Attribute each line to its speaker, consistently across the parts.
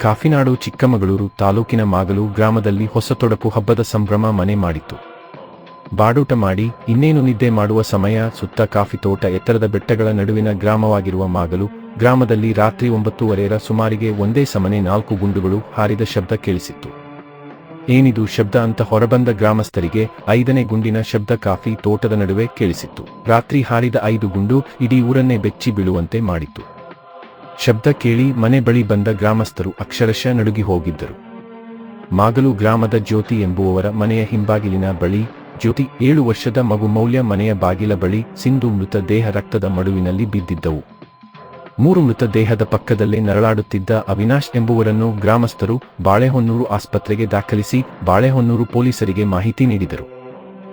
Speaker 1: ಕಾಫಿನಾಡು ಚಿಕ್ಕಮಗಳೂರು ತಾಲೂಕಿನ ಮಾಗಲು ಗ್ರಾಮದಲ್ಲಿ ಹೊಸತೊಡಪು ಹಬ್ಬದ ಸಂಭ್ರಮ ಮನೆ ಮಾಡಿತ್ತು. ಬಾಡೂಟ ಮಾಡಿ ಇನ್ನೇನು ನಿದ್ದೆ ಮಾಡುವ ಸಮಯ ಸುತ್ತ ಕಾಫಿ ತೋಟ ಎತ್ತರದ ಬೆಟ್ಟಗಳ ನಡುವಿನ ಗ್ರಾಮವಾಗಿರುವ ಮಾಗಲು ಗ್ರಾಮದಲ್ಲಿ ರಾತ್ರಿ ಒಂಬತ್ತೂವರೆರ ಸುಮಾರಿಗೆ ಒಂದೇ ಸಮನೆ ನಾಲ್ಕು ಗುಂಡುಗಳು ಹಾರಿದ ಶಬ್ದ ಕೇಳಿಸಿತ್ತು. ಏನಿದು ಶಬ್ದ ಅಂತ ಹೊರಬಂದ ಗ್ರಾಮಸ್ಥರಿಗೆ ಐದನೇ ಗುಂಡಿನ ಶಬ್ದ ಕಾಫಿ ತೋಟದ ನಡುವೆ ಕೇಳಿಸಿತ್ತು. ರಾತ್ರಿ ಹಾರಿದ ಐದು ಗುಂಡು ಇಡೀ ಊರನ್ನೇ ಬೆಚ್ಚಿ ಬೀಳುವಂತೆ ಮಾಡಿತ್ತು. ಶಬ್ದ ಕೇಳಿ ಮನೆ ಬಳಿ ಬಂದ ಗ್ರಾಮಸ್ಥರು ಅಕ್ಷರಶಃ ನಡುಗಿ ಹೋಗಿದ್ದರು. ಮಾಗಲು ಗ್ರಾಮದ ಜ್ಯೋತಿ ಎಂಬುವವರ ಮನೆಯ ಹಿಂಬಾಗಿಲಿನ ಬಳಿ, ಜ್ಯೋತಿ ಏಳು ವರ್ಷದ ಮಗು ಮೌಲ್ಯ ಮನೆಯ ಬಾಗಿಲ ಬಳಿ ಸಿಂಧು ಮೃತ ದೇಹ ರಕ್ತದ ಮಡುವಿನಲ್ಲಿ ಬಿದ್ದಿದ್ದವು. ಮೂರು ಮೃತ ದೇಹದ ಪಕ್ಕದಲ್ಲೇ ನರಳಾಡುತ್ತಿದ್ದ ಅವಿನಾಶ್ ಎಂಬುವರನ್ನು ಗ್ರಾಮಸ್ಥರು ಬಾಳೆಹೊನ್ನೂರು ಆಸ್ಪತ್ರೆಗೆ ದಾಖಲಿಸಿ ಬಾಳೆಹೊನ್ನೂರು ಪೊಲೀಸರಿಗೆ ಮಾಹಿತಿ ನೀಡಿದರು.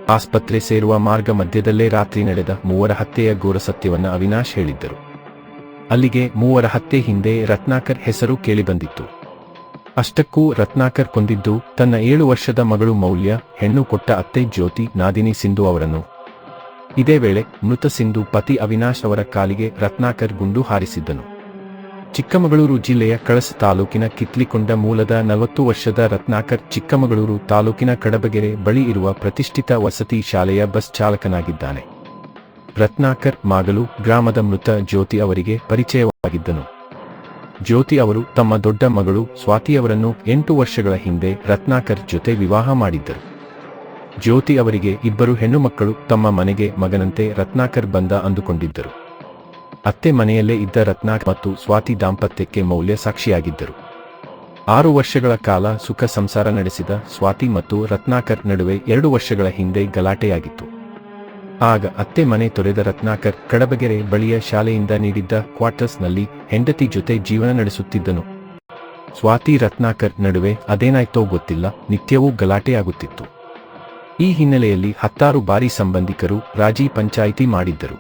Speaker 1: ಆಸ್ಪತ್ರೆ ಸೇರುವ ಮಾರ್ಗ ಮಧ್ಯದಲ್ಲೇ ರಾತ್ರಿ ನಡೆದ ಮೂವರ ಹತ್ಯೆಯ ಘೋರ ಸತ್ಯವನ್ನ ಅವಿನಾಶ್ ಹೇಳಿದ್ದರು. ಅಲ್ಲಿಗೆ ಮೂವರ ಹತ್ಯೆ ಹಿಂದೆ ರತ್ನಾಕರ್ ಹೆಸರು ಕೇಳಿಬಂದಿತ್ತು. ಅಷ್ಟಕ್ಕೂ ರತ್ನಾಕರ್ ಕೊಂದಿದ್ದು ತನ್ನ ಏಳು ವರ್ಷದ ಮಗಳು ಮೌಲ್ಯ, ಹೆಣ್ಣು ಕೊಟ್ಟ ಅತ್ತೆ ಜ್ಯೋತಿ, ನಾದಿನಿ ಸಿಂಧು ಅವರನ್ನು. ಇದೇ ವೇಳೆ ಮೃತ ಸಿಂಧು ಪತಿ ಅವಿನಾಶ್ ಅವರ ಕಾಲಿಗೆ ರತ್ನಾಕರ್ ಗುಂಡು ಹಾರಿಸಿದ್ದನು. ಚಿಕ್ಕಮಗಳೂರು ಜಿಲ್ಲೆಯ ಕಳಸ ತಾಲೂಕಿನ ಕಿತ್ಲಿಕೊಂಡ ಮೂಲದ ನಲವತ್ತು ವರ್ಷದ ರತ್ನಾಕರ್ ಚಿಕ್ಕಮಗಳೂರು ತಾಲೂಕಿನ ಕಡಬಗೆರೆ ಬಳಿ ಇರುವ ಪ್ರತಿಷ್ಠಿತ ವಸತಿ ಶಾಲೆಯ ಬಸ್ ಚಾಲಕನಾಗಿದ್ದಾನೆ. ರತ್ನಾಕರ್ ಮಾಗಲು ಗ್ರಾಮದ ಮೃತ ಜ್ಯೋತಿ ಅವರಿಗೆ ಪರಿಚಯವಾಗಿದ್ದನು. ಜ್ಯೋತಿ ಅವರು ತಮ್ಮ ದೊಡ್ಡ ಮಗಳು ಸ್ವಾತಿಯವರನ್ನು ಎಂಟು ವರ್ಷಗಳ ಹಿಂದೆ ರತ್ನಾಕರ್ ಜೊತೆ ವಿವಾಹ ಮಾಡಿದ್ದರು. ಜ್ಯೋತಿ ಅವರಿಗೆ ಇಬ್ಬರು ಹೆಣ್ಣುಮಕ್ಕಳು ತಮ್ಮ ಮನೆಗೆ ಮಗನಂತೆ ರತ್ನಾಕರ್ ಬಂದ ಅಂದುಕೊಂಡಿದ್ದರು. ಅತ್ತೆ ಮನೆಯಲ್ಲೇ ಇದ್ದ ರತ್ನಾಕರ್ ಮತ್ತು ಸ್ವಾತಿ ದಾಂಪತ್ಯಕ್ಕೆ ಮೌಲ್ಯ ಸಾಕ್ಷಿಯಾಗಿದ್ದರು. ಆರು ವರ್ಷಗಳ ಕಾಲ ಸುಖ ಸಂಸಾರ ನಡೆಸಿದ ಸ್ವಾತಿ ಮತ್ತು ರತ್ನಾಕರ್ ನಡುವೆ ಎರಡು ವರ್ಷಗಳ ಹಿಂದೆ ಗಲಾಟೆಯಾಗಿತ್ತು. ಆಗ ಅತ್ತೆ ಮನೆ ತೊರೆದ ರತ್ನಾಕರ್ ಕಡಬಗೆರೆ ಬಳಿಯ ಶಾಲೆಯಿಂದ ನೀಡಿದ್ದ ಕ್ವಾರ್ಟರ್ಸ್ನಲ್ಲಿ ಹೆಂಡತಿ ಜೊತೆ ಜೀವನ ನಡೆಸುತ್ತಿದ್ದನು. ಸ್ವಾತಿ ರತ್ನಾಕರ್ ನಡುವೆ ಅದೇನಾಯ್ತೋ ಗೊತ್ತಿಲ್ಲ, ನಿತ್ಯವೂ ಗಲಾಟೆಯಾಗುತ್ತಿತ್ತು. ಈ ಹಿನ್ನೆಲೆಯಲ್ಲಿ ಹತ್ತಾರು ಬಾರಿ ಸಂಬಂಧಿಕರು ರಾಜಿ ಪಂಚಾಯಿತಿ ಮಾಡಿದ್ದರು.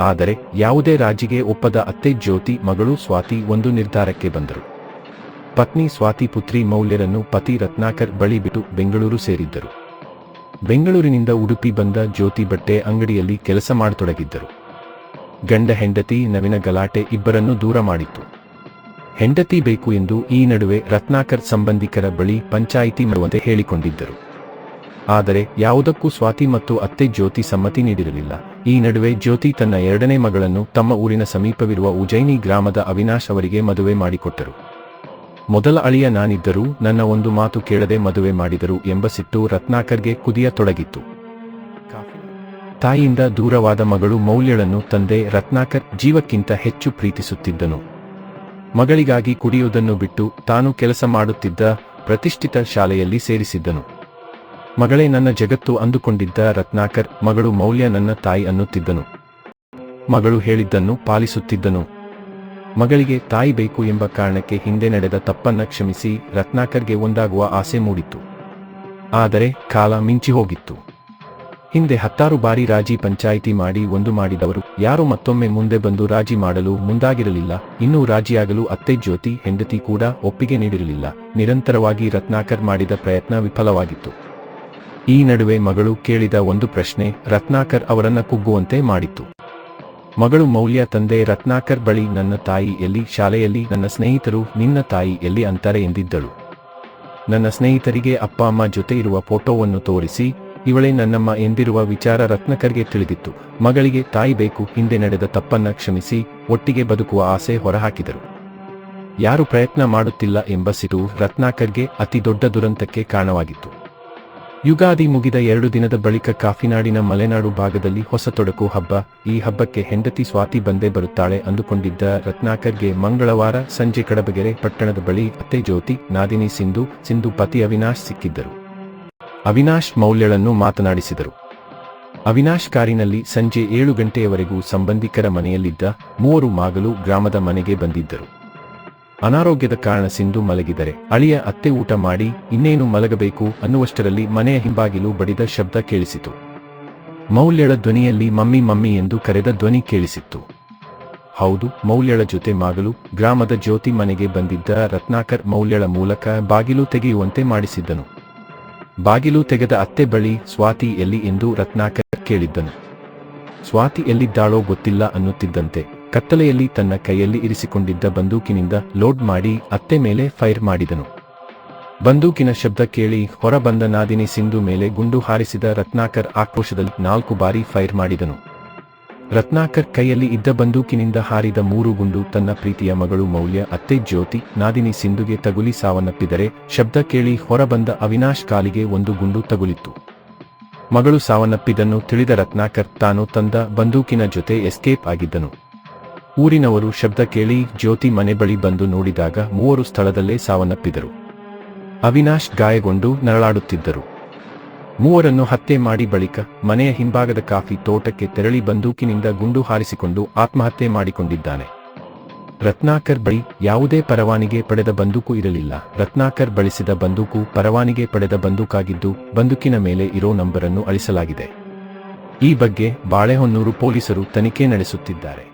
Speaker 1: ಆದರೆ ಯಾವುದೇ ರಾಜಿಗೆ ಒಪ್ಪದ ಅತ್ತೆ ಜ್ಯೋತಿ ಮಗಳು ಸ್ವಾತಿ ಒಂದು ನಿರ್ಧಾರಕ್ಕೆ ಬಂದರು. ಪತ್ನಿ ಸ್ವಾತಿ ಪುತ್ರಿ ಮೌಲ್ಯರನ್ನು ಪತಿ ರತ್ನಾಕರ್ ಬಳಿ ಬಿಟ್ಟು ಬೆಂಗಳೂರು ಸೇರಿದ್ದರು. ಬೆಂಗಳೂರಿನಿಂದ ಉಡುಪಿ ಬಂದ ಜ್ಯೋತಿ ಬಟ್ಟೆ ಅಂಗಡಿಯಲ್ಲಿ ಕೆಲಸ ಮಾಡತೊಡಗಿದ್ದರು. ಗಂಡ ಹೆಂಡತಿ, ನವಿನ ಗಲಾಟೆ ಇಬ್ಬರನ್ನು ದೂರ ಮಾಡಿತ್ತು. ಹೆಂಡತಿ ಬೇಕು ಎಂದು ಈ ನಡುವೆ ರತ್ನಾಕರ್ ಸಂಬಂಧಿಕರ ಬಳಿ ಪಂಚಾಯಿತಿ ಮಾಡುವಂತೆ ಹೇಳಿಕೊಂಡಿದ್ದರು. ಆದರೆ ಯಾವುದಕ್ಕೂ ಸ್ವಾತಿ ಮತ್ತು ಅತ್ತೆ ಜ್ಯೋತಿ ಸಮ್ಮತಿ ನೀಡಿರಲಿಲ್ಲ. ಈ ನಡುವೆ ಜ್ಯೋತಿ ತನ್ನ ಎರಡನೇ ಮಗಳನ್ನು ತಮ್ಮ ಊರಿನ ಸಮೀಪವಿರುವ ಉಜೈನಿ ಗ್ರಾಮದ ಅವಿನಾಶ್ ಅವರಿಗೆ ಮದುವೆ ಮಾಡಿಕೊಟ್ಟರು. ಮೊದಲ ಅಳಿಯ ನಾನಿದ್ದರೂ ನನ್ನ ಒಂದು ಮಾತು ಕೇಳದೆ ಮದುವೆ ಮಾಡಿದರು ಎಂಬ ಸಿಟ್ಟು ರತ್ನಾಕರ್ಗೆ ಕುದಿಯ ತೊಡಗಿತ್ತು. ತಾಯಿಯಿಂದ ದೂರವಾದ ಮಗಳು ಮೌಲ್ಯಳನ್ನು ತಂದೆ ರತ್ನಾಕರ್ ಜೀವಕ್ಕಿಂತ ಹೆಚ್ಚು ಪ್ರೀತಿಸುತ್ತಿದ್ದನು. ಮಗಳಿಗಾಗಿ ಕುಡಿಯುವುದನ್ನು ಬಿಟ್ಟು ತಾನು ಕೆಲಸ ಮಾಡುತ್ತಿದ್ದ ಪ್ರತಿಷ್ಠಿತ ಶಾಲೆಯಲ್ಲಿ ಸೇರಿಸಿದ್ದನು. ಮಗಳೇ ನನ್ನ ಜಗತ್ತು ಅಂದುಕೊಂಡಿದ್ದ ರತ್ನಾಕರ್ ಮಗಳು ಮೌಲ್ಯ ನನ್ನ ತಾಯಿ ಅನ್ನುತ್ತಿದ್ದನು. ಮಗಳು ಹೇಳಿದ್ದನ್ನು ಪಾಲಿಸುತ್ತಿದ್ದನು. ಮಗಳಿಗೆ ತಾಯಿ ಬೇಕು ಎಂಬ ಕಾರಣಕ್ಕೆ ಹಿಂದೆ ನಡೆದ ತಪ್ಪನ್ನ ಕ್ಷಮಿಸಿ ರತ್ನಾಕರ್ಗೆ ಒಂದಾಗುವ ಆಸೆ ಮೂಡಿತ್ತು. ಆದರೆ ಕಾಲ ಮಿಂಚಿ ಹೋಗಿತ್ತು. ಹಿಂದೆ ಹತ್ತಾರು ಬಾರಿ ರಾಜಿ ಪಂಚಾಯಿತಿ ಮಾಡಿ ಒಂದು ಮಾಡಿದವರು, ಯಾರು ಮತ್ತೊಮ್ಮೆ ಮುಂದೆ ಬಂದು ರಾಜಿ ಮಾಡಲು ಮುಂದಾಗಿರಲಿಲ್ಲ, ಇನ್ನೂ ರಾಜಿಯಾಗಲು ಅತ್ತೆ ಜ್ಯೋತಿ, ಹೆಂಡತಿ ಕೂಡ ಒಪ್ಪಿಗೆ ನೀಡಿರಲಿಲ್ಲ. ನಿರಂತರವಾಗಿ ರತ್ನಾಕರ್ ಮಾಡಿದ ಪ್ರಯತ್ನ ವಿಫಲವಾಗಿತ್ತು. ಈ ನಡುವೆ ಮಗಳು ಕೇಳಿದ ಒಂದು ಪ್ರಶ್ನೆ ರತ್ನಾಕರ್ ಅವರನ್ನ ಕುಗ್ಗುವಂತೆ ಮಾಡಿತ್ತು. ಮಗಳು ಮೌಲ್ಯ ತಂದೆ ರತ್ನಾಕರ್ ಬಳಿ ನನ್ನ ತಾಯಿ ಎಲ್ಲಿ? ಶಾಲೆಯಲ್ಲಿ ನನ್ನ ಸ್ನೇಹಿತರು ನಿನ್ನ ತಾಯಿ ಎಲ್ಲಿ ಅಂತಾರೆ ಎಂದಿದ್ದಳು. ನನ್ನ ಸ್ನೇಹಿತರಿಗೆ ಅಪ್ಪ, ಅಮ್ಮ ಜೊತೆ ಇರುವ ಫೋಟೋವನ್ನು ತೋರಿಸಿ, ಇವಳೇ ನನ್ನಮ್ಮ ಎಂದಿರುವ ವಿಚಾರ ರತ್ನಕರ್ಗೆ ತಿಳಿದಿತ್ತು. ಮಗಳಿಗೆ ತಾಯಿ ಬೇಕು, ಹಿಂದೆ ನಡೆದ ತಪ್ಪನ್ನ ಕ್ಷಮಿಸಿ, ಒಟ್ಟಿಗೆ ಬದುಕುವ ಆಸೆ ಹೊರಹಾಕಿದರು. ಯಾರು ಪ್ರಯತ್ನ ಮಾಡುತ್ತಿಲ್ಲ ಎಂಬ ಸಿಟು ರತ್ನಾಕರ್ಗೆ ಅತಿ ದೊಡ್ಡ ದುರಂತಕ್ಕೆ ಕಾರಣವಾಗಿತ್ತು. ಯುಗಾದಿ ಮುಗಿದ ಎರಡು ದಿನದ ಬಳಿಕ ಕಾಫಿನಾಡಿನ ಮಲೆನಾಡು ಭಾಗದಲ್ಲಿ ಹೊಸ ತೊಡಕು ಹಬ್ಬ. ಈ ಹಬ್ಬಕ್ಕೆ ಹೆಂಡತಿ ಸ್ವಾತಿ ಬಂದೇ ಬರುತ್ತಾಳೆ ಅಂದುಕೊಂಡಿದ್ದ ರತ್ನಾಕರ್ಗೆ ಮಂಗಳವಾರ ಸಂಜೆ ಕಡಬಗೆರೆ ಪಟ್ಟಣದ ಬಳಿ ಅತ್ತೆ ಜ್ಯೋತಿ, ನಾದಿನಿ ಸಿಂಧು ಸಿಂಧು ಪತಿ ಅವಿನಾಶ್ ಸಿಕ್ಕಿದ್ದರು. ಅವಿನಾಶ್ ಮೌಲ್ಯಳನ್ನು ಮಾತನಾಡಿಸಿದರು. ಅವಿನಾಶ್ ಕಾರಿನಲ್ಲಿ ಸಂಜೆ ಏಳು ಗಂಟೆಯವರೆಗೂ ಸಂಬಂಧಿಕರ ಮನೆಯಲ್ಲಿದ್ದ ಮೂವರು ಮಾಗಲು ಗ್ರಾಮದ ಮನೆಗೆ ಬಂದಿದ್ದರು. ಅನಾರೋಗ್ಯದ ಕಾರಣ ಸಿಂಧು ಮಲಗಿದರೆ ಅಳಿಯ ಅತ್ತೆ ಊಟ ಮಾಡಿ ಇನ್ನೇನು ಮಲಗಬೇಕು ಅನ್ನುವಷ್ಟರಲ್ಲಿ ಮನೆಯ ಹಿಂಬಾಗಿಲು ಬಡಿದ ಶಬ್ದ ಕೇಳಿಸಿತು. ಮೌಲ್ಯಳ ಧ್ವನಿಯಲ್ಲಿ ಮಮ್ಮಿ ಮಮ್ಮಿ ಎಂದು ಕರೆದ ಧ್ವನಿ ಕೇಳಿಸಿತ್ತು. ಹೌದು, ಮೌಲ್ಯಳ ಜೊತೆ ಮಾಗಲು ಗ್ರಾಮದ ಜ್ಯೋತಿ ಮನೆಗೆ ಬಂದಿದ್ದ ರತ್ನಾಕರ್ ಮೌಲ್ಯಳ ಮೂಲಕ ಬಾಗಿಲು ತೆಗೆಯುವಂತೆ ಮಾಡಿಸಿದ್ದನು. ಬಾಗಿಲು ತೆಗೆದ ಅತ್ತೆ ಬಳಿ ಸ್ವಾತಿ ಎಲ್ಲಿ ಎಂದು ರತ್ನಾಕರ್ ಕೇಳಿದ್ದನು. ಸ್ವಾತಿ ಎಲ್ಲಿದ್ದಾಳೋ ಗೊತ್ತಿಲ್ಲ ಅನ್ನುತ್ತಿದ್ದಂತೆ ಕತ್ತಲೆಯಲ್ಲಿ ತನ್ನ ಕೈಯಲ್ಲಿ ಇರಿಸಿಕೊಂಡಿದ್ದ ಬಂದೂಕಿನಿಂದ ಲೋಡ್ ಮಾಡಿ ಅತ್ತೆ ಮೇಲೆ ಫೈರ್ ಮಾಡಿದನು. ಬಂದೂಕಿನ ಶಬ್ದ ಕೇಳಿ ಹೊರಬಂದ ನಾದಿನಿ ಸಿಂಧು ಮೇಲೆ ಗುಂಡು ಹಾರಿಸಿದ ರತ್ನಾಕರ್ ಆಕ್ರೋಶದಲ್ಲಿ ನಾಲ್ಕು ಬಾರಿ ಫೈರ್ ಮಾಡಿದನು. ರತ್ನಾಕರ್ ಕೈಯಲ್ಲಿ ಇದ್ದ ಬಂದೂಕಿನಿಂದ ಹಾರಿದ ಮೂರು ಗುಂಡು ತನ್ನ ಪ್ರೀತಿಯ ಮಗಳು ಮೌಲ್ಯ, ಅತ್ತೆ ಜ್ಯೋತಿ, ನಾದಿನಿ ಸಿಂಧುಗೆ ತಗುಲಿ ಸಾವನ್ನಪ್ಪಿದರೆ ಶಬ್ದ ಕೇಳಿ ಹೊರಬಂದ ಅವಿನಾಶ್ ಕಾಲಿಗೆ ಒಂದು ಗುಂಡು ತಗುಲಿತ್ತು. ಮಗಳು ಸಾವನ್ನಪ್ಪಿದ್ದನ್ನು ತಿಳಿದ ರತ್ನಾಕರ್ ತಾನು ತಂದ ಬಂದೂಕಿನ ಜೊತೆ ಎಸ್ಕೇಪ್ ಆಗಿದ್ದನು. ಊರಿನವರು ಶಬ್ದ ಕೇಳಿ ಜ್ಯೋತಿ ಮನೆ ಬಳಿ ಬಂದು ನೋಡಿದಾಗ ಮೂವರು ಸ್ಥಳದಲ್ಲೇ ಸಾವನ್ನಪ್ಪಿದರು. ಅವಿನಾಶ್ ಗಾಯಗೊಂಡು ನರಳಾಡುತ್ತಿದ್ದರು. ಮೂವರನ್ನು ಹತ್ಯೆ ಮಾಡಿ ಬಳಿಕ ಮನೆಯ ಹಿಂಭಾಗದ ಕಾಫಿ ತೋಟಕ್ಕೆ ತೆರಳಿ ಬಂದೂಕಿನಿಂದ ಗುಂಡು ಹಾರಿಸಿಕೊಂಡು ಆತ್ಮಹತ್ಯೆ ಮಾಡಿಕೊಂಡಿದ್ದಾನೆ. ರತ್ನಾಕರ್ ಬಳಿ ಯಾವುದೇ ಪರವಾನಿಗೆ ಪಡೆದ ಬಂದೂಕು ಇರಲಿಲ್ಲ. ರತ್ನಾಕರ್ ಬಳಸಿದ ಬಂದೂಕು ಪರವಾನಿಗೆ ಪಡೆದ ಬಂದೂಕಾಗಿದ್ದು ಬಂದೂಕಿನ ಮೇಲೆ ಇರೋ ನಂಬರನ್ನು ಅಳಿಸಲಾಗಿದೆ. ಈ ಬಗ್ಗೆ ಬಾಳೆಹೊನ್ನೂರು ಪೊಲೀಸರು ತನಿಖೆ ನಡೆಸುತ್ತಿದ್ದಾರೆ.